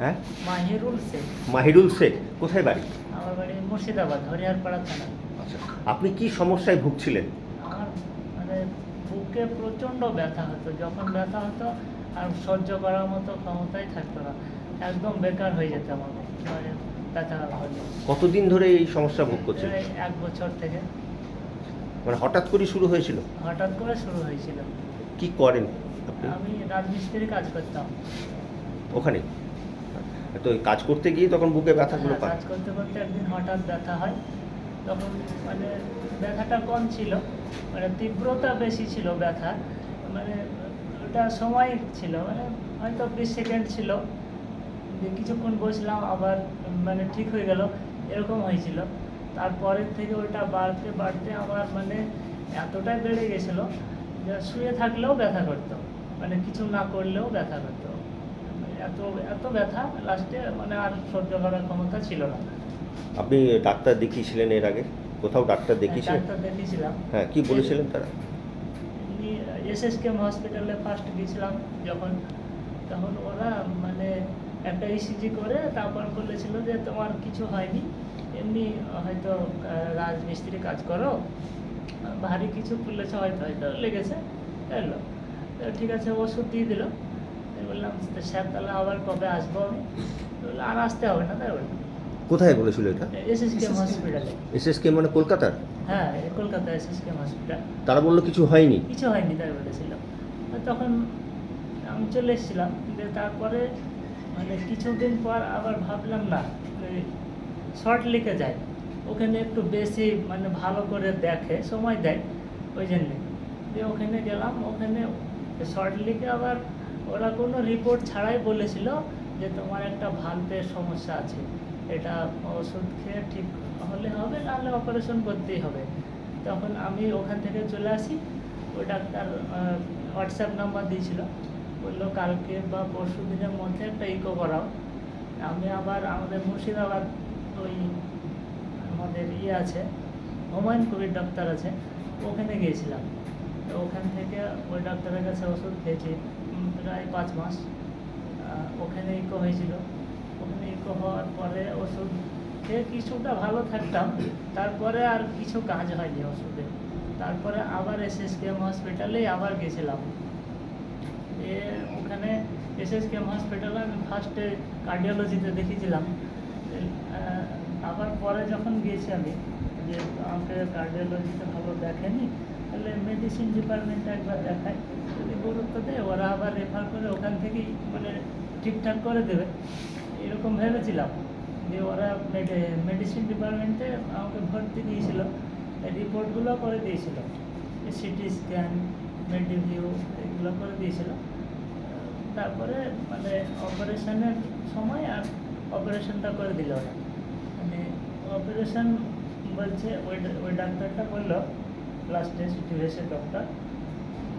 হ্যাঁ? মাহিরুল শেখ। মাহিরুল শেখ কোথায় বাড়ি? আমার বাড়ি মুর্শিদাবাদ হরিহরপাড়া থানা। আচ্ছা আপনি কি সমস্যায় ভুগছিলেন? আমার মানে বুকে প্রচণ্ড ব্যথা হতো যখন ব্যথা হতো আর সহ্য করার মতো ক্ষমতাই থাকতো না একদম বেকার হয়ে যেত আমার মানে ব্যথা হলে কতদিন ধরে এই সমস্যা ভোগ করছেন? এই এক বছর থেকে। মানে হঠাৎ করে শুরু হয়েছিল? হঠাৎ করে শুরু হয়েছিল। কি করেন আপনি? আমি রাজমিস্ত্রি কাজ করতাম। ওখানে? তো কাজ করতে গিয়ে তখন বুকে ব্যথাগুলো হ্যাঁ, পান কাজ করতে করতে একদিন হঠাৎ ব্যথা হয়। তখন মানে ব্যথাটা কম ছিল মানে তীব্রতা বেশি ছিল ব্যথা মানে ওটা সময় ছিল মানে হয়তো বিশ সেকেন্ড ছিল। যে কিছুক্ষণ বসলাম আবার মানে ঠিক হয়ে গেল এরকম হয়েছিল। তারপরের থেকে ওটা বাড়তে বাড়তে আমার মানে এতটাই বেড়ে গেছিল যে শুয়ে থাকলেও ব্যথা করতো মানে কিছু না করলেও ব্যথা করতো। এত এত ব্যথা লাস্টে মানে আর সহ্য করার ক্ষমতা ছিল না। আপনি ডাক্তার দেখিয়েছিলেন এর আগে? কোথাও ডাক্তার দেখিয়েছিলেন? ডাক্তার দেখিয়েছিলাম। হ্যাঁ কি বলেছিলেন তারা? এসএসকেএম হসপিটালে ফার্স্ট গিয়েছিলাম যখন তখন ওরা মানে একটা ইসিজি করে তারপর বলেছিল যে তোমার কিছু হয়নি। এমনি হয়তো রাজমিস্ত্রি কাজ করো ভারী কিছু খুলেছে হয়তো হয়তো লেগেছে এলো। ঠিক আছে ওষুধ দিয়ে দিল। বললাম "তো স্যার তাহলে আবার কবে আসব আমি? বলল, আর আসতে হবে না। তাই বললাম কোথায় বলেছিল এটা? এসএসকেএম হসপিটালে এসএসকে মানে কলকাতার? হ্যাঁ কলকাতা এসএসকেএম হসপিটাল তারা বলল কিছু হয়নি? কিছু হয়নি তাই বলেছিল। তখন আমি চলে এসেছিলাম। তারপরে মানে কিছুদিন পর আবার ভাবলাম না শর্ট লিখে যায় ওখানে একটু বেশি মানে ভালো করে দেখে সময় দেয়। ওই জন্যে। দিয়ে ওখানে গেলাম। ওখানে শর্ট লিখে আবার ওরা কোনো রিপোর্ট ছাড়াই বলেছিল যে তোমার একটা ভাল্পের সমস্যা আছে। এটা ওষুধ খেয়ে ঠিক হলে হবে, নাহলে অপারেশন করতেই হবে। তখন আমি ওখান থেকে চলে আসি। ওই ডাক্তার হোয়াটসঅ্যাপ নাম্বার দিয়েছিল। বলল, কালকে বা পরশু দিনের মধ্যে একটা ইকো করাও। আমি আবার আমাদের মুর্শিদাবাদ ওই আমাদের ইয়ে আছে, হুমায়ুন কবির ডাক্তার আছে, ওখানে গিয়েছিলাম। তো ওখান থেকে ওই ডাক্তারের কাছে ওষুধ খেয়েছি প্রায় পাঁচ মাস। ওখানে ইকো হয়েছিল। ওখানে ইকো হওয়ার পরে ওষুধ খেয়ে কিছুটা ভালো থাকতাম। তারপরে আর কিছু কাজ হয়নি ওষুধে। তারপরে আবার এসএসকেএম হসপিটালেই আবার গেছিলাম। এ, ওখানে এসএসকেএম হসপিটালে আমি ফার্স্টে কার্ডিওলজিতে দেখিয়েছিলাম। আবার পরে যখন গিয়েছি আমি, যে আমাকে কার্ডিওলজিতে ভালো দেখেনি তাহলে মেডিসিন ডিপার্টমেন্টে একবার দেখায় যদি গুরুত্ব দেয় ওরা আবার রেফার করে ওখান থেকেই মানে ঠিকঠাক করে দেবে। এরকম ভেবেছিলাম যে ওরা মেডিসিন ডিপার্টমেন্টে আমাকে ভর্তি দিয়েছিল। রিপোর্টগুলো করে দিয়েছিল। সিটি স্ক্যান মেডিভিউ এগুলো করে দিয়েছিল। তারপরে মানে অপারেশনের সময় আর অপারেশনটা করে দিল ওরা। মানে অপারেশন বলছে, ওই ওই ডাক্তারটা বলল লাস্টে সিটিভিএসের ডক্টর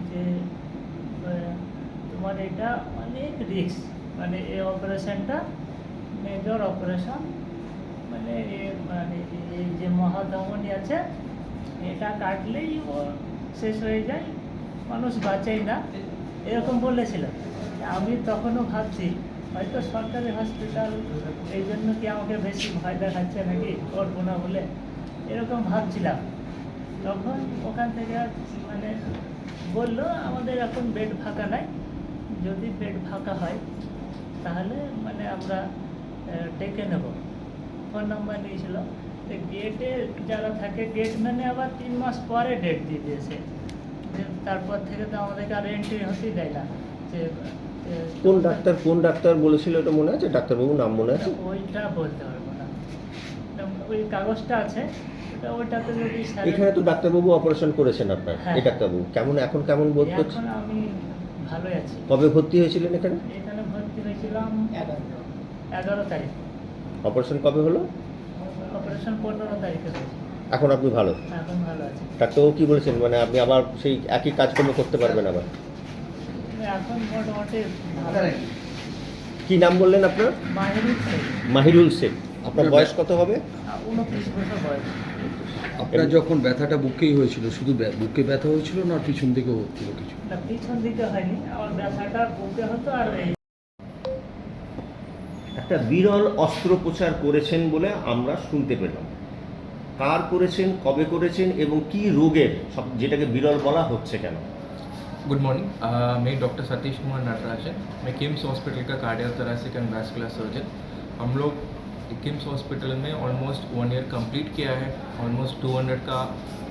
যে তোমার এটা অনেক রিস্ক মানে এই অপারেশনটা মেজর অপারেশন মানে মানে এই যে মহাধমনী আছে, এটা কাটলেই ও শেষ হয়ে যায়, মানুষ বাঁচেই না। এরকম বলেছিল আমি তখনও ভাবছি, হয়তো সরকারি হসপিটাল এই জন্য কি আমাকে বেশি ভয় দেখাচ্ছে নাকি করব না বলে? এরকম ভাবছিলাম। তখন ওখান থেকে মানে বলল আমাদের এখন বেড ফাঁকা নাই। যদি বেড ফাঁকা হয় তাহলে মানে আমরা ডেকে নেব। ফোন নাম্বার নিয়েছিল। তো গেটে যারা থাকে গেট মানে আবার তিন মাস পরে ডেট দিয়ে দিয়েছে। তারপর থেকে তো আমাদেরকে আর এন্ট্রি হতেই দেয় না। যে কোন ডাক্তার কোন ডাক্তার বলেছিল এটা মনে আছে? ডাক্তারবাবুর নাম মনে আছে? ওইটা বলতে পারব না। ওই কাগজটা আছে। যদি এখানে তো ডাক্তারবাবু অপারেশন করেছেন আপনার হ্যাঁ। এই ডাক্তারবাবু। কেমন এখন কেমন বোধ করছেন? আমি ভালোই আছি। কবে ভর্তি হয়েছিলেন এখানে? এখানে ভর্তি হয়েছিলাম এগারো। তারিখ। অপারেশন কবে হলো? অপারেশন পনেরো তারিখে এখন আপনি ভালো? এখন ভালো আছি। ডাক্তারবাবু কি বলেছেন? মানে আপনি আবার সেই একই কাজকর্ম করতে পারবেন আবার? এখন মোটামুটি ভালো। কি নাম বললেন আপনার? মাহিরুল শেখ। মাহিরুল শেখ। আপনার আপনার বয়স কত হবে উনত্রিশ বছর বয়স আপনার যখন ব্যথাটা বুকেই হয়েছিল শুধু ব্যা- বুকে ব্যথা হয়েছিল না পিছন দিকেও হচ্ছিল কিছু না পিছন দিকে হয়নি আমার ব্যথাটা বুকে হতো আর এই একটা বিরল অস্ত্রোপচার করেছেন বলে আমরা শুনতে পেলাম কার করেছেন কবে করেছেন এবং কি রোগের সব যেটাকে বিরল বলা হচ্ছে কেন गुड मॉर्निंग uh, मैं डॉक्टर सतीश कुमार नटराजन मैं किम्स हॉस्पिटल का कार्डियोथोरेसिक एंड वैस्कुलर सर्जन हम लोग KIMS hospital में ऑलमोस्ट वन ईयर कंप्लीट किया है। ऑलमोस्ट 200 का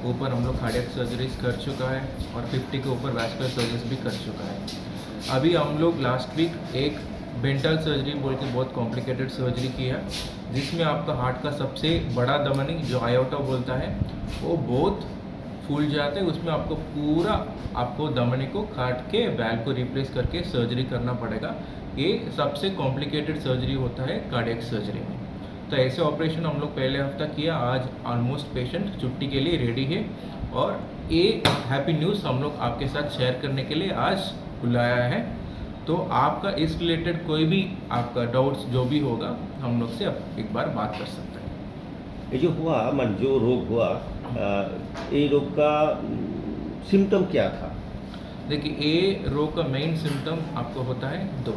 ऊपर हम लोग कार्डियक सर्जरीज कर चुका है और 50 के ऊपर वैस्कुलर सर्जरीज भी कर चुका है। अभी हम लोग लास्ट वीक एक बेंटल सर्जरी बोल के बहुत कॉम्प्लिकेटेड सर्जरी की है, जिसमें आपका हार्ट का सबसे बड़ा दमनी जो आयोटा बोलता है, वो बहुत फूल जाते हैं। उसमें आपको पूरा आपको दमनी को काट के बैल को रिप्लेस करके सर्जरी करना पड़ेगा। ये सबसे कॉम्प्लिकेटेड सर्जरी होता है कार्डियक सर्जरी में। तो ऐसे ऑपरेशन हम लोग पहले हफ़्ता किया आज ऑलमोस्ट पेशेंट छुट्टी के लिए रेडी है। और ये हैप्पी न्यूज़ हम लोग आपके साथ शेयर करने के लिए आज बुलाया है। तो आपका इस रिलेटेड कोई भी आपका डाउट्स जो भी होगा हम लोग से अब एक बार बात कर सकते हैं। ये जो हुआ मान जो रोग हुआ ये रोग का सिम्टम क्या था? देखिए ये रोग का मेन सिम्टम आपको होता है दो।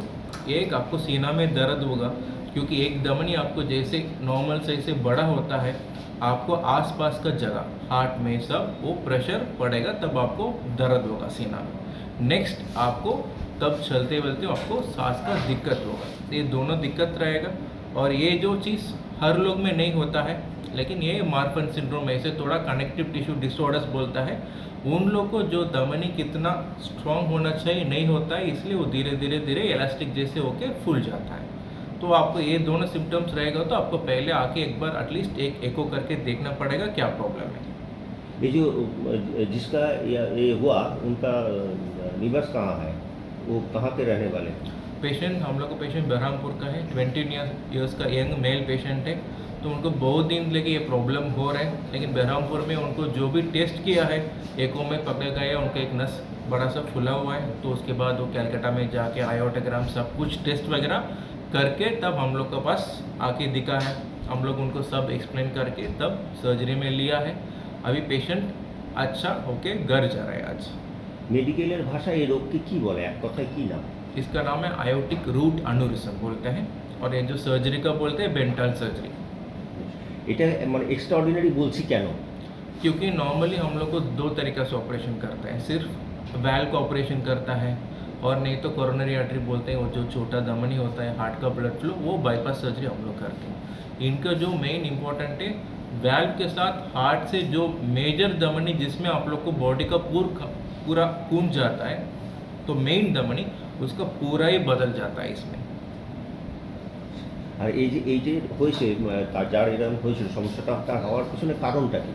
एक आपको सीना में दर्द होगा क्योंकि एक धमनी आपको जैसे नॉर्मल से ऐसे बड़ा होता है, आपको आसपास का जगह हार्ट में सब वो प्रेशर पड़ेगा, तब आपको दर्द होगा सीना में। नेक्स्ट आपको तब चलते चलते आपको सांस का दिक्कत होगा। ये दोनों दिक्कत रहेगा। और ये जो चीज़ हर लोग में नहीं होता है, लेकिन ये मार्फन सिंड्रोम ऐसे थोड़ा कनेक्टिव टिश्यू डिसऑर्डर्स बोलता है, उन लोग को जो दमनी कितना स्ट्रांग होना चाहिए, नहीं होता है, इसलिए वो धीरे धीरे धीरे इलास्टिक जैसे होके फूल जाता है। तो आपको ये दोनों सिम्टम्स रहेगा तो आपको पहले आके एक बार एटलीस्ट एक एको करके देखना पड़ेगा क्या प्रॉब्लम है। ये जो जिसका ये हुआ उनका निवास कहाँ है? वो कहाँ के रहने वाले हैं? पेशेंट हम लोग का पेशेंट बहरामपुर का है ट्वेंटी ईयर्स का यंग मेल पेशेंट है। तो उनको बहुत दिन लेके ये प्रॉब्लम हो रहा है लेकिन बहरामपुर में उनको जो भी टेस्ट किया है एको में पकड़ गए उनका एक नस बड़ा सा फुला हुआ है। तो उसके बाद वो कैलकाटा में जाके आयोटोग्राम सब कुछ टेस्ट वगैरह करके तब हम लोग के पास आके दिखा है हम लोग उनको सब एक्सप्लेन करके तब सर्जरी में लिया है अभी पेशेंट अच्छा होके घर जा रहा है आज মেডিকেলের ভাষায় এই রোগকে কি বলে এক কথায় কি নাম इसका नाम है आयोटिक रूट अनूरिज्म बोलते हैं और ये जो सर्जरी का बोलते हैं बेंटल सर्जरी এটা মানে এক্সট্রাঅর্ডিনারি বলছি কেন क्योंकि नॉर्मली हम लोग को दो तरीक़ा से ऑपरेशन करते हैं सिर्फ वैल का ऑपरेशन करता है और नहीं तो कोरोनरी आर्टरी बोलते हैं वो जो छोटा धमनी होता है हार्ट का ब्लड फ्लो वो बाईपास सर्जरी हम लोग करते हैं इनका जो मेन इंपॉर्टेंट है वैल्व के साथ हार्ट से जो मेजर धमनी जिसमें आप लोग को बॉडी का पूर पूरा खून जाता है तो मेन धमनी उसका पूरा ही बदल जाता है इसमें আর এই যে এই যে হয়েছে আহ, তার যার এরকম হয়েছিল সমস্যাটা তার হওয়ার পিছনে কারণটা কি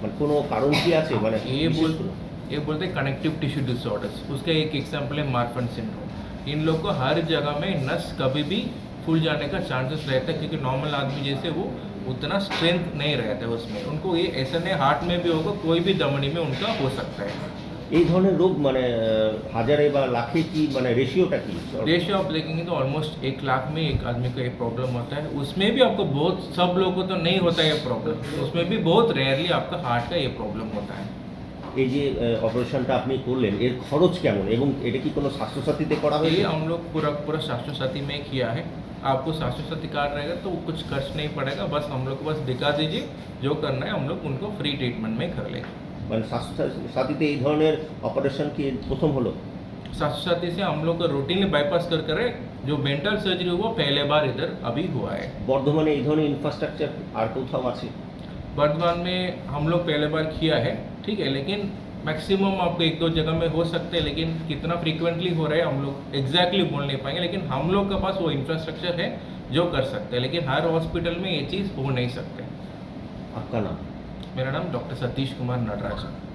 মানে কোনো কারণ কি আছে মানে ये বিশেষ बोल করে? ये बोलते हैं कनेक्टिव टिश्यू डिसऑर्डर्स उसका एक एग्जाम्पल है मार्फन सिंड्रोम इन लोग को हर जगह में नस कभी भी फूल जाने का चांसेस रहता है क्योंकि नॉर्मल आदमी जैसे वो उतना स्ट्रेंथ नहीं रहता है उसमें उनको ये ऐसा नहीं हार्ट में भी होगा कोई भी धमनी में उनका हो सकता है এই ধরনের রোগ মানে আহ, হাজারে বা লাখে কি মানে রেশিওটা কি रेशियो आप देखेंगे तो ऑलमोस्ट एक लाख में एक आदमी को ये प्रॉब्लम होता है उसमें भी आपको बहुत सब लोगों को तो नहीं होता है ये प्रॉब्लम उसमें भी बहुत रेयरली आपका हार्ट का ये प्रॉब्लम होता है এই যে অপারেশনটা আপনি করলেন এর খরচ কেমন? এবং এটা কি কোনো आपको स्वास्थ्य साथी कार्ड रहेगा तो कुछ खर्च नहीं पड़ेगा बस हम लोग को बस दिखा दीजिए जो करना है हम लोग उनको फ्री ट्रीटमेंट में कर लेंगे स्वास्थ्य साथी से हम लोग बाईपास कर करे जो मेंटल सर्जरी हुआ पहले बार इधर अभी हुआ है वर्धमान में हम लोग पहले बार किया है ठीक है लेकिन मैक्सिमम आपको एक दो जगह में हो सकते हैं लेकिन कितना फ्रीक्वेंटली हो रहा है हम लोग एग्जैक्टली बोल नहीं पाएँगे लेकिन हम लोग के पास वो इंफ्रास्ट्रक्चर है जो कर सकते हैं लेकिन हर हॉस्पिटल में ये चीज़ हो नहीं सकते। आपका नाम? मेरा नाम डॉक्टर सतीश कुमार नटराजन